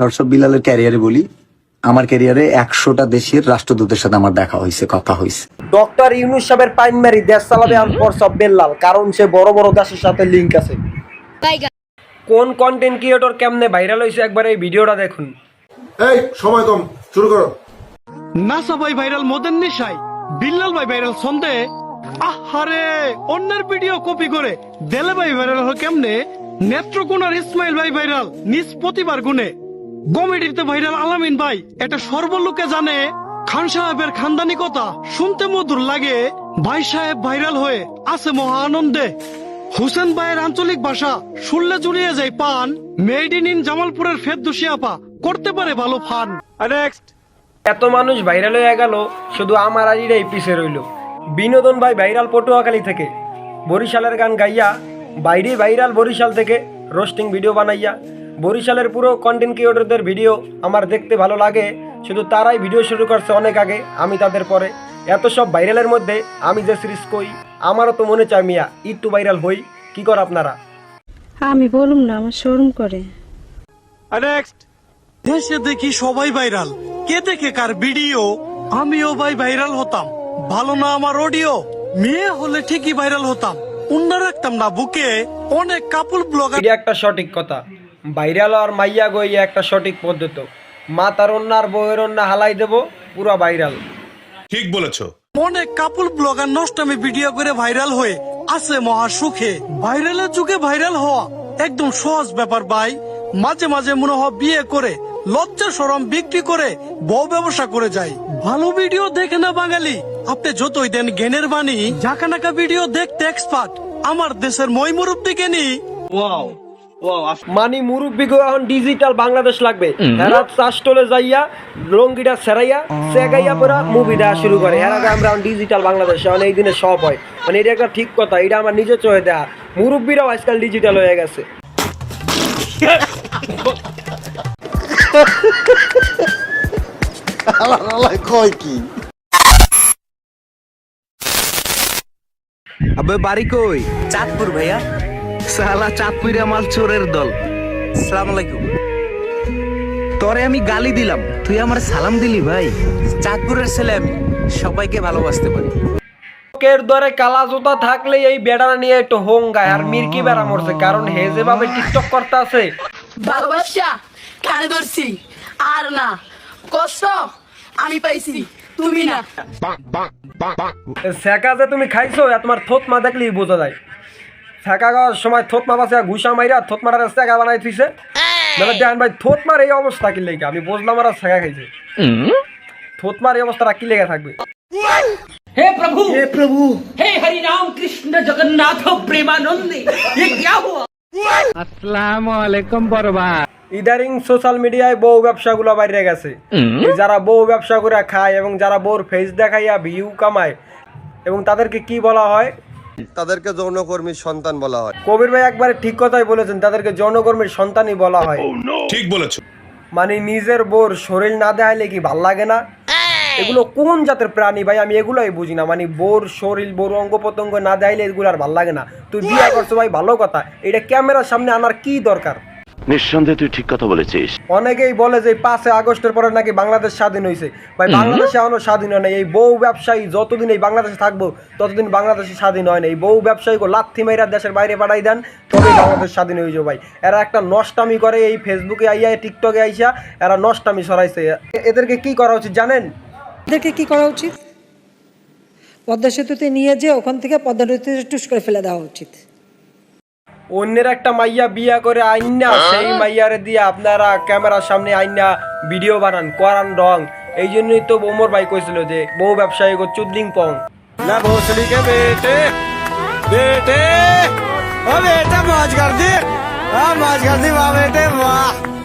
দর্শক বিলালের ক্যারিয়ারে বলি আমার ক্যারিয়ারে একশোটা দেশের রাষ্ট্রদূতের সাথে আমার দেখা হয়েছে কথা হয়েছে। ডক্টর ইউনুস সাহেবের প্রাইমারি দেশ চালাবে বেল্লাল কারণ সে বড় বড় দেশের সাথে লিংক আছে। কোন কন্টেন্ট ক্রিয়েটর কেমনে ভাইরাল হয়েছে একবার এই ভিডিওটা দেখুন। এই সময় কম শুরু করো। নাসা ভাই ভাইরাল মদের নেশায়। বিল্লাল ভাই ভাইরাল সন্দে আহারে অন্যের ভিডিও কপি করে। দেলে ভাই ভাইরাল হয় কেমনে? নেত্রকোনার ইসমাইল ভাই ভাইরাল নিজ প্রতিবার গুণে। কমেডিতে ভাইরাল আলামিন ভাই, এটা সর্বলোকে জানে, খান সাহেবের খানদানি কথা শুনতে মধুর লাগে, ভাই সাহেব ভাইরাল হয়ে আছে মহা আনন্দে হুসেন ভাইয়ের আঞ্চলিক ভাষা শুনলে জুড়িয়ে যায় পান, মেড ইন জামালপুরের ফেরদুসি করতে পারে ভালো ফান। নেক্সট এত মানুষ ভাইরাল হয়ে গেল, শুধু আমার আইডিটাই পিছে রইল। বিনোদন ভাই ভাইরাল পটুয়াখালী থেকে। বরিশালের গান গাইয়া, বাইরে ভাইরাল বরিশাল থেকে রোস্টিং ভিডিও বানাইয়া বরিশালের পুরো কন্টেন্ট ক্রিয়েটরদের ভিডিও আমার দেখতে ভালো লাগে শুধু তারাই ভিডিও শুরু করছে অনেক আগে আমি তাদের পরে। এত সব ভাইরালের মধ্যে আমি যে সিরিজ কই আমারও তো মনে চায় মিয়া একটু ভাইরাল হই কি কর আপনারা? আমি বলুম না আমার শোরুম করে। নেক্সট দেশে দেখি সবাই ভাইরাল। কে দেখে কার ভিডিও? আমিও ভাই ভাইরাল হতাম। ভালো না আমার অডিও? মেয়ে হলে ঠিকই ভাইরাল হতাম। উন্না রাখতাম না বুকে। অনেক কাপুল ব্লগার এটা একটা সঠিক কথা। ভাইরাল আর মাইয়া গই একটা সঠিক পদ্ধতি। মা তার অন্য আর বউয়ের অন্য হালাই দেব পুরা ভাইরাল ঠিক বলেছ। অনেক কাপুল ব্লগার নষ্টামি ভিডিও করে ভাইরাল হয়ে আছে মহা সুখে। ভাইরালের যুগে ভাইরাল হওয়া একদম সহজ ব্যাপার ভাই। মাঝে মাঝে মনে হয় বিয়ে করে লজ্জা সরম বিক্রি করে বউ ব্যবসা করে যায় ভালো ভিডিও দেখে না বাঙালি? আপনি যতই দেন জ্ঞানের বাণী। ঝাঁকানাকা ভিডিও দেখতে এক্সপার্ট আমার দেশের মই মুরব্বী জ্ঞানী মানি মুরব্বী গো এখন ডিজিটাল বাংলাদেশ লাগবে। এরা চাষটলে যাইয়া লঙ্গিটা সেরাইয়া সেগাইয়া পরা মুভিটা শুরু করে। এর আগে আমরা ডিজিটাল বাংলাদেশ এখন এই দিনে সব হয়। মানে এটা একটা ঠিক কথা এটা আমার নিজের চয়ে দেয়া। মুরব্বীরাও আজকাল ডিজিটাল হয়ে গেছে। আবে বাড়ি কই? চাঁদপুর ভাইয়া। সালা চাঁদপুরে মাল চোরের দল। সালাম আলাইকুম। তোরে আমি গালি দিলাম তুই আমার সালাম দিলি ভাই। চাঁদপুরের ছেলে আমি সবাইকে ভালোবাসতে পারি। লোকের দরে কালা জুতা থাকলে এই বেড়ানা নিয়ে একটু হোঙ্গায় আর মির্কি বেড়া মরছে কারণ হে যেভাবে টিকটক করতে আছে ভালোবাসা কানে ধরছি আর না কষ্ট আমি পাইছি তুমি না। শেখা যে তুমি খাইছো তোমার থোত মা দেখলেই বোঝা যায়। শেখা খাওয়ার সময় থোত মা বাসে ঘুষা মাইরা থোত মারার শেখা বানাই থুইছে মানে দেখেন ভাই থোত মার এই অবস্থা কি লেগে আমি বুঝলাম আর শেখা খাইছে থোত মার এই অবস্থাটা কি লেগে থাকবে हे प्रभु हे प्रभु हे हरि राम कृष्ण जगन्नाथ प्रेमानंदी ये क्या हुआ ইদারিং সোশ্যাল মিডিয়ায় বউ ব্যবসাগুলো বাইরে গেছে এই যারা বউ ব্যবসা করে খায় এবং যারা বউর ফেস দেখাইয়া ভিউ কামায় এবং তাদেরকে কি বলা হয় তাদেরকে যৌনকর্মীর সন্তান বলা হয়। কবির ভাই একবারে ঠিক কথাই বলেছেন তাদেরকে জনকর্মীর সন্তানই বলা হয়। ঠিক বলেছ। মানে নিজের বোর শরীর না দেখাইলে কি ভালো লাগে না? এগুলো কোন জাতের প্রাণী ভাই? আমি এগুলোই বুঝি না। মানে বোর শরীর বোর অঙ্গ প্রত্যঙ্গ না দেখাইলে এগুলো আর ভালো লাগে না। তুই বিয়ে করছ ভাই ভালো কথা। এটা ক্যামেরার সামনে আনার কি দরকার? নিঃসন্দেহে তুই ঠিক কথা বলেছিস। অনেকেই বলে যে পাঁচে আগস্টের পরে নাকি বাংলাদেশ স্বাধীন হয়েছে ভাই বাংলাদেশ এখনও স্বাধীন হয় না এই বউ ব্যবসায়ী যতদিন এই বাংলাদেশে থাকব ততদিন বাংলাদেশে স্বাধীন হয় না এই বউ ব্যবসায়ীকে লাথি মেয়েরা দেশের বাইরে পাঠাই দেন তবে বাংলাদেশ স্বাধীন হয়ে যাবে ভাই। এরা একটা নষ্টামি করে এই ফেসবুকে আইয়া টিকটকে আইসা এরা নষ্টামি সরাইছে এদেরকে কি করা উচিত জানেন? এদেরকে কি করা উচিত? পদ্মা সেতুতে নিয়ে যে ওখান থেকে পদ্মা নদীতে টুস করে ফেলে দেওয়া উচিত। অন্যের একটা মাইয়া বিয়া করে আইনা হ্যাঁ? সেই মাইয়ারে দিয়ে আপনারা ক্যামেরার সামনে আইনা ভিডিও বানান করান রং। এই জন্যই তো বোমর ভাই কইছিল যে বউ ব্যবসায়ী করছ লিং পং। না ভোসলিকে বেটে বেটে ও বেটা মাছ কর মাছ কর দি বেটে